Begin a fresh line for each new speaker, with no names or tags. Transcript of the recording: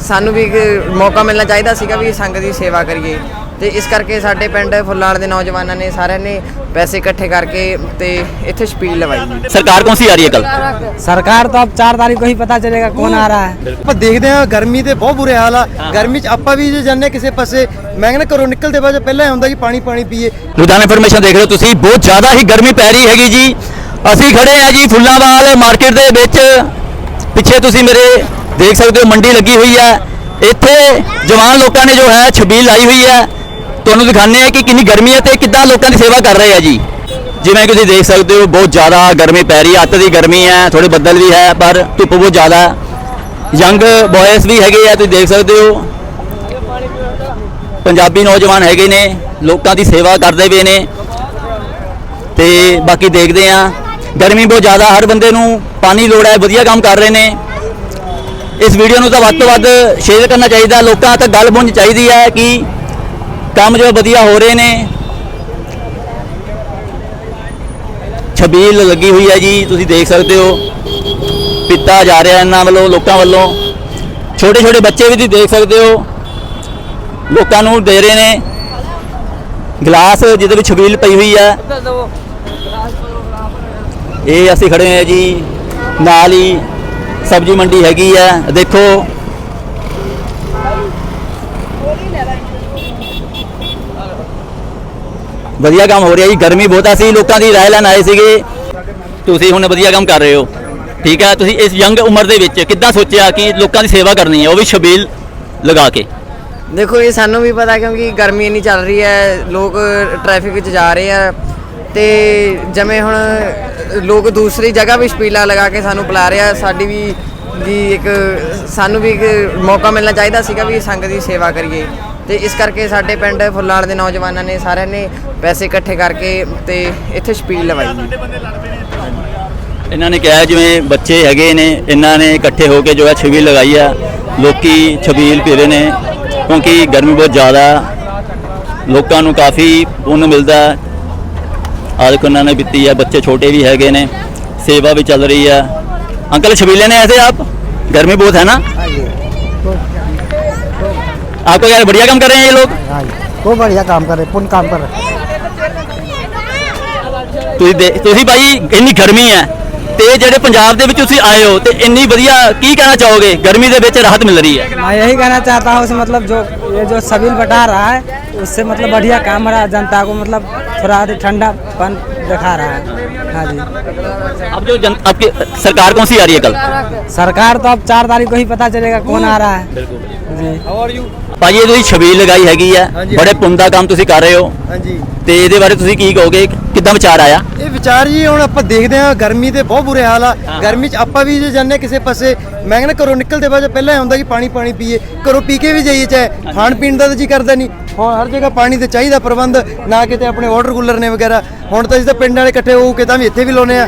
ਸਾਨੂੰ ਵੀ ਇੱਕ ਮੌਕਾ ਮਿਲਣਾ ਚਾਹੀਦਾ ਸੀਗਾ ਵੀ ਸੰਗਤ ਦੀ ਸੇਵਾ ਕਰੀਏ ਤੇ ਇਸ ਕਰਕੇ ਸਾਡੇ ਪਿੰਡ ਫੁੱਲਾਲ ਦੇ ਨੌਜਵਾਨਾਂ ਨੇ ਸਾਰਿਆਂ ਨੇ ਪੈਸੇ ਇਕੱਠੇ ਕਰਕੇ ਤੇ ਇੱਥੇ ਛਪੀਲ ਲਵਾਈ ਜੀ
सरकार कौन सी आ रही है कल
सरकार तो अब चार तारीख को ही पता चलेगा कौन आ रहा है
ਆਪਾਂ ਦੇਖਦੇ ਹਾਂ ਗਰਮੀ ਦੇ ਬਹੁਤ ਬੁਰੇ ਹਾਲ ਆ ਗਰਮੀ 'ਚ ਆਪਾਂ ਵੀ ਜੇ ਜਾਂਦੇ ਕਿਸੇ ਪਾਸੇ ਮੈਂ ਕਹਿੰਦਾ ਘਰੋਂ ਨਿਕਲਦੇ ਬਾਅਦ ਪਹਿਲਾਂ ਇਹ ਹੁੰਦਾ ਕਿ ਪਾਣੀ ਪਾਣੀ ਪੀਏ
ਲੁਧਿਆਣਾ ਇਨਫੋਰਮੇਸ਼ਨ ਦੇਖ ਰਹੇ ਹੋ ਤੁਸੀਂ ਬਹੁਤ ਜ਼ਿਆਦਾ ਹੀ ਗਰਮੀ ਪੈ ਰਹੀ ਹੈਗੀ ਜੀ ਅਸੀਂ ਖੜੇ ਆ ਜੀ ਫੁੱਲਾਂਵਾਲ ਮਾਰਕੀਟ ਦੇ ਵਿੱਚ ਪਿੱਛੇ ਤੁਸੀਂ ਮੇਰੇ ਦੇਖ ਸਕਦੇ ਹੋ ਮੰਡੀ ਲੱਗੀ ਹੋਈ ਹੈ। ਇੱਥੇ ਜਵਾਨ ਲੋਕਾਂ ਨੇ ਜੋ ਹੈ ਛਬੀਲ ਲਾਈ ਹੋਈ ਹੈ। ਤੁਹਾਨੂੰ ਦਿਖਾਣੇ ਆ ਕਿ ਕਿੰਨੀ ਗਰਮੀ ਹੈ ਤੇ ਕਿੱਦਾਂ ਲੋਕਾਂ ਦੀ ਸੇਵਾ ਕਰ ਰਹੇ ਆ ਜੀ। ਜਿਵੇਂ ਕਿ ਤੁਸੀਂ ਦੇਖ ਸਕਦੇ ਹੋ, ਬਹੁਤ ਜ਼ਿਆਦਾ ਗਰਮੀ ਪੈ ਰਹੀ ਹੈ। ਅੱਤ ਦੀ ਗਰਮੀ ਹੈ ਥੋੜੇ ਬੱਦਲ ਵੀ ਹੈ, ਪਰ ਧੁੱਪ ਬਹੁਤ ਜ਼ਿਆਦਾ ਹੈ। ਯੰਗ ਬॉयਜ਼ ਵੀ ਹੈਗੇ ਆ, ਤੁਸੀਂ ਦੇਖ ਸਕਦੇ ਹੋ। ਪੰਜਾਬੀ ਨੌਜਵਾਨ ਹੈਗੇ ਨੇ, ਲੋਕਾਂ ਦੀ ਸੇਵਾ ਕਰਦੇ ਪਏ ਨੇ। ਤੇ ਬਾਕੀ ਦੇਖਦੇ ਆ ਗਰਮੀ ਬਹੁਤ ਜ਼ਿਆਦਾ, ਹਰ ਬੰਦੇ ਨੂੰ ਪਾਣੀ ਲੋੜ ਹੈ, ਵਧੀਆ ਕੰਮ ਕਰ ਰਹੇ ਨੇ। ਇਸ ਵੀਡੀਓ ਨੂੰ ਤਾਂ ਵੱਧ ਤੋਂ ਵੱਧ ਸ਼ੇਅਰ ਕਰਨਾ ਚਾਹੀਦਾ। ਲੋਕਾਂ ਤੱਕ ਗੱਲ ਪਹੁੰਚ ਚਾਹੀਦੀ ਹੈ ਕਿ ਕੰਮ ਜੋ ਵਧੀਆ ਹੋ ਰਹੇ ਨੇ। ਛਬੀਲ ਲੱਗੀ ਹੋਈ ਹੈ ਜੀ, ਤੁਸੀਂ ਦੇਖ ਸਕਦੇ ਹੋ। ਪਿੱਤਾ ਜਾ ਰਿਹਾ ਇਹਨਾਂ ਵੱਲੋਂ, ਲੋਕਾਂ ਵੱਲੋਂ। ਛੋਟੇ ਛੋਟੇ ਬੱਚੇ ਵੀ ਤੁਸੀਂ ਦੇਖ ਸਕਦੇ ਹੋ। ਲੋਕਾਂ ਨੂੰ ਦੇ ਰਹੇ ਨੇ। ਗਲਾਸ ਜਿਹਦੇ ਵਿੱਚ ਛਬੀਲ ਪਈ ਹੋਈ ਹੈ। ਇਹ ਅਸੀਂ ਖੜੇ ਹਾਂ ਜੀ, ਨਾਲ ਹੀ ਸਬਜ਼ੀ ਮੰਡੀ ਹੈਗੀ ਹੈ, ਦੇਖੋ। ਵਧੀਆ ਕੰਮ ਹੋ ਰਿਹਾ ਜੀ, ਗਰਮੀ ਬਹੁਤ ਆ ਸੀ, ਲੋਕਾਂ ਦੀ ਰਾਏ ਲੈਣ ਆਏ ਸੀਗੇ। ਤੁਸੀਂ ਹੁਣ ਵਧੀਆ ਕੰਮ ਕਰ ਰਹੇ ਹੋ। ਠੀਕ ਹੈ ਤੁਸੀਂ ਇਸ ਯੰਗ ਉਮਰ ਦੇ ਵਿੱਚ ਕਿੱਦਾਂ ਸੋਚਿਆ ਕਿ ਲੋਕਾਂ ਦੀ ਸੇਵਾ ਕਰਨੀ ਹੈ, ਉਹ ਵੀ ਛਬੀਲ ਲਗਾ ਕੇ?
ਦੇਖੋ, ਇਹ ਸਾਨੂੰ ਵੀ ਪਤਾ ਕਿਉਂਕਿ ਗਰਮੀ ਇੰਨੀ ਚੱਲ ਰਹੀ ਹੈ, ਲੋਕ ਟ੍ਰੈਫਿਕ ਵਿੱਚ ਜਾ ਰਹੇ ਆ। ਤੇ ਜਿਵੇਂ ਹੁਣ ਲੋਕ ਦੂਸਰੀ ਜਗ੍ਹਾ ਵੀ ਛਪੀਲਾ ਲਗਾ ਕੇ ਸਾਨੂੰ ਬੁਲਾ ਰਿਹਾ। ਸਾਡੀ ਵੀ ਦੀ ਇੱਕ ਸਾਨੂੰ ਵੀ ਇੱਕ ਮੌਕਾ ਮਿਲਣਾ ਚਾਹੀਦਾ ਸੀਗਾ ਵੀ ਸੰਗਤ ਦੀ ਸੇਵਾ ਕਰੀਏ। ਤੇ ਇਸ ਕਰਕੇ ਸਾਡੇ ਪਿੰਡ ਫੁੱਲਾਲ ਦੇ ਨੌਜਵਾਨਾਂ ਨੇ ਸਾਰਿਆਂ ਨੇ ਪੈਸੇ ਇਕੱਠੇ ਕਰਕੇ ਤੇ ਇੱਥੇ ਛਪੀਲ ਲਵਾਈ।
ਇਹਨਾਂ ਨੇ ਕਿਹਾ ਜਿਵੇਂ ਬੱਚੇ ਹੈਗੇ ਨੇ, ਇਹਨਾਂ ਨੇ ਇਕੱਠੇ ਹੋ ਕੇ ਜੋ ਹੈ ਛਬੀਲ ਲਗਾਈ ਆ। ਲੋਕੀ ਛਬੀਲ ਪੀ ਰਹੇ ਨੇ, ਕਿਉਂਕਿ ਗਰਮੀ ਬਹੁਤ ਜ਼ਿਆਦਾ, ਲੋਕਾਂ ਨੂੰ ਕਾਫੀ ਪੁੰਨ ਮਿਲਦਾ। ਹੈ ਆਜ ਕੋ ਇਹਨਾਂ ਨੇ ਦਿੱਤੀ ਹੈ ਬੱਚੇ ਛੋਟੇ ਵੀ ਹੈਗੇ ਨੇ ਸੇਵਾ ਵੀ ਚੱਲ ਰਹੀ ਹੈ अंकल छबील लेने आए थे आप गर्मी बहुत है ना आपको यार बढ़िया काम कर रहे हैं ये लोग
हाँ जी खूब बढ़िया काम कर रहे पुण्य काम कर रहे
ਤੁਸੀਂ ਦੇ- ਤੁਸੀਂ ਭਾਈ ਇੰਨੀ ਗਰਮੀ ਹੈ ਤੇ ਜਿਹੜੇ ਪੰਜਾਬ ਦੇ ਵਿੱਚ ਤੁਸੀਂ ਆਏ ਹੋ ਤੇ ਇੰਨੀ ਵਧੀਆ ਕੀ ਕਹਿਣਾ ਚਾਹੋਗੇ ਗਰਮੀ ਦੇ ਵਿੱਚ ਰਾਹਤ ਮਿਲ ਰਹੀ ਹੈ
मैं यही कहना चाहता हूँ उसे मतलब जो ये जो सबील बटा रहा है उससे मतलब बढ़िया काम हो रहा है जनता को मतलब थोड़ा ठंडापन दिखा रहा है हाँ जी
अब जो जन आपकी सरकार कौन सी आ रही है कल
सरकार तो अब चार तारीख को ही पता चलेगा कौन आ रहा है जी
ਭਾਜੀ ਇਹ ਤੁਸੀਂ ਛਬੀਲ ਲਗਾਈ ਹੈਗੀ ਹੈ
ਹਾਂਜੀ।
ਬੜੇ ਪੁੰਨ ਦਾ ਕੰਮ ਤੁਸੀਂ ਕਰ ਰਹੇ ਹੋ
ਹਾਂਜੀ
ਤੇ ਇਹਦੇ ਬਾਰੇ ਤੁਸੀਂ ਕੀ ਕਹੋਗੇ ਕਿੱਦਾਂ ਵਿਚਾਰ ਆਇਆ
ਇਹ ਵਿਚਾਰ ਜੀ ਹੁਣ ਆਪਾਂ ਦੇਖਦੇ ਹਾਂ ਗਰਮੀ ਦੇ ਬਹੁਤ ਬੁਰੇ ਹਾਲ ਆ ਗਰਮੀ 'ਚ ਆਪਾਂ ਵੀ ਜੇ ਜਾਂਦੇ ਕਿਸੇ ਪਾਸੇ ਮੈਂ ਕਹਿੰਦਾ ਘਰੋਂ ਨਿਕਲਦੇ ਬਾਅਦ ਪਹਿਲਾਂ ਇਹ ਹੁੰਦਾ ਕਿ ਪਾਣੀ ਪਾਣੀ ਪੀਏ, ਘਰੋਂ ਪੀ ਕੇ ਵੀ ਜਾਈਏ, ਚਾਹੇ ਖਾਣ ਪੀਣ ਦਾ ਤਾਂ ਜੀ ਕਰਦਾ ਨਹੀਂ। ਹੁਣ ਹਰ ਜਗ੍ਹਾ ਪਾਣੀ ਤੇ ਚਾਹੀਦਾ ਪ੍ਰਬੰਧ, ਨਾ ਕਿਤੇ ਆਪਣੇ ਵਾਟਰ ਕੂਲਰ ਨੇ ਵਗੈਰਾ। ਹੁਣ ਤਾਂ ਜਿੱਦਾਂ ਪਿੰਡ ਵਾਲੇ ਇਕੱਠੇ ਹੋ ਕੇ ਤਾਂ ਵੀ ਇੱਥੇ ਵੀ ਲਾਉਨੇ ਆ।